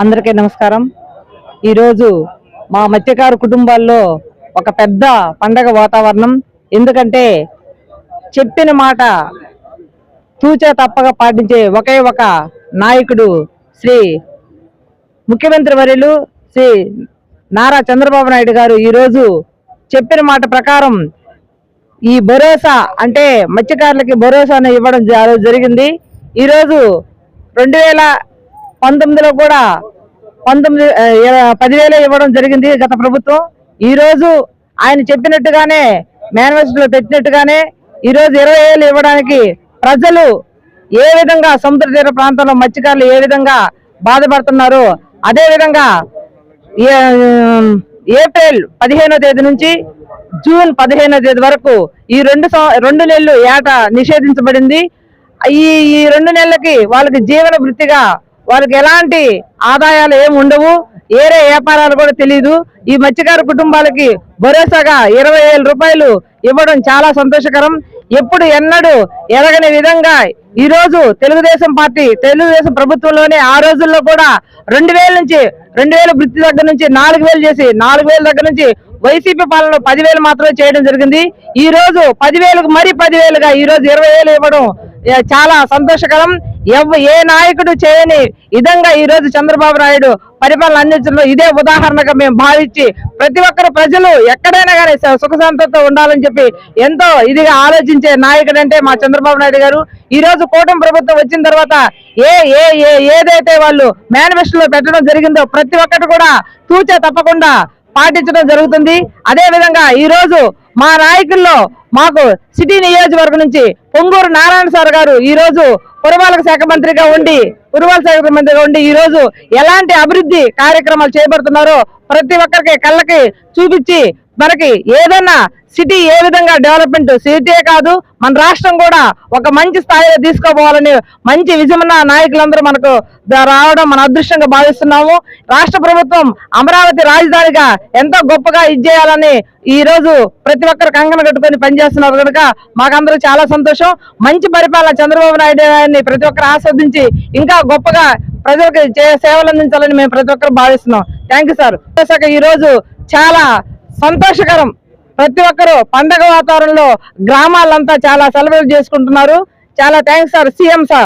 అందరికీ నమస్కారం. ఈరోజు మా మత్స్యకారు కుటుంబాల్లో ఒక పెద్ద పండగ వాతావరణం. ఎందుకంటే చెప్పిన మాట తూచా తప్పగా పాటించే ఒకే ఒక నాయకుడు శ్రీ ముఖ్యమంత్రి వర్యులు శ్రీ నారా చంద్రబాబు నాయుడు గారు ఈరోజు చెప్పిన మాట ప్రకారం ఈ భరోసా అంటే మత్స్యకారులకి భరోసాను ఇవ్వడం జరిగింది. ఈరోజు రెండు వేల పంతొమ్మిదిలో కూడా పంతొమ్మిది పదివేలు ఇవ్వడం జరిగింది గత ప్రభుత్వం. ఈ రోజు ఆయన చెప్పినట్టుగానే మేనిఫెస్టోలో పెట్టినట్టుగానే ఈ రోజు ఇరవై వేలు ఇవ్వడానికి ప్రజలు ఏ విధంగా సముద్ర తీర ప్రాంతంలో మత్స్యకారులు ఏ విధంగా బాధపడుతున్నారు అదేవిధంగా ఏ- ఏప్రిల్ పదిహేనో తేదీ నుంచి జూన్ పదిహేనో తేదీ వరకు ఈ రెండు రెండు నెలలు ఏట నిషేధించబడింది. ఈ రెండు నెలలకి వాళ్ళకి జీవన వృత్తిగా వాళ్ళకి ఎలాంటి ఆదాయాలు ఏమి ఉండవు ఏరే వ్యాపారాలు కూడా తెలియదు ఈ మత్స్యకార కుటుంబాలకి భరోసాగా ఇరవై రూపాయలు ఇవ్వడం చాలా సంతోషకరం. ఎప్పుడు ఎన్నడూ ఎరగని విధంగా ఈ రోజు తెలుగుదేశం పార్టీ తెలుగుదేశం ప్రభుత్వంలోనే ఆ రోజుల్లో కూడా రెండు వేల నుంచి రెండు వేల వృత్తి దగ్గర నుంచి నాలుగు వేలు చేసి నాలుగు దగ్గర నుంచి వైసీపీ పాలనలో పదివేలు మాత్రమే చేయడం జరిగింది. ఈ రోజు పదివేలకు మరి పదివేలుగా ఈ రోజు ఇరవై వేలు ఇవ్వడం చాలా సంతోషకరం. ఎవ ఏ నాయకుడు చేయని విధంగా ఈ రోజు చంద్రబాబు నాయుడు పరిపాలన అందించడంలో ఇదే ఉదాహరణగా మేము భావించి ప్రతి ఒక్కరు ప్రజలు ఎక్కడైనా కానీ సుఖశాంతంతో ఉండాలని చెప్పి ఎంతో ఇదిగా ఆలోచించే నాయకుడు అంటే మా చంద్రబాబు నాయుడు గారు. ఈ రోజు కూటమి ప్రభుత్వం వచ్చిన తర్వాత ఏ ఏ ఏ ఏదైతే వాళ్ళు మేనిఫెస్టోలో పెట్టడం జరిగిందో ప్రతి ఒక్కటి కూడా తూచే తప్పకుండా పాటించడం జరుగుతుంది. అదే విధంగా ఈ రోజు మా నాయకుల్లో మాకు సిటీ నియోజకవర్గం నుంచి పొంగూరు నారాయణ సార్ గారు ఈ రోజు పురపాలక శాఖ మంత్రిగా ఉండి పురపాలక శాఖ మంత్రిగా ఉండి ఈ రోజు ఎలాంటి అభివృద్ధి కార్యక్రమాలు చేపడుతున్నారో ప్రతి ఒక్కరికి కళ్ళకి చూపించి మనకి ఏదన్నా సిటీ ఏ విధంగా డెవలప్మెంట్ సిటీయే కాదు మన రాష్ట్రం కూడా ఒక మంచి స్థాయిలో తీసుకోపోవాలని మంచి విజయమన్న నాయకులందరూ మనకు రావడం మన అదృష్టంగా భావిస్తున్నాము. రాష్ట్ర ప్రభుత్వం అమరావతి రాజధానిగా ఎంతో గొప్పగా ఇచ్చేయాలని ఈ రోజు ప్రతి ఒక్కరు కంకణ కట్టుకొని పనిచేస్తున్నారు కనుక మాకందరూ చాలా సంతోషం. మంచి పరిపాలన చంద్రబాబు నాయుడు గారిని ప్రతి ఒక్కరు ఆస్వాదించి ఇంకా గొప్పగా ప్రజలకు చే- సేవలు అందించాలని మేము ప్రతి ఒక్కరు భావిస్తున్నాం. Thank you sir. ఈ రోజు చాలా సంతోషకరం. ప్రతి ఒక్కరు పండగ వాతావరణంలో గ్రామాలంతా చాలా సెలబ్రేట్ చేసుకుంటున్నారు. చాలా థ్యాంక్స్ సార్ సీఎం సార్.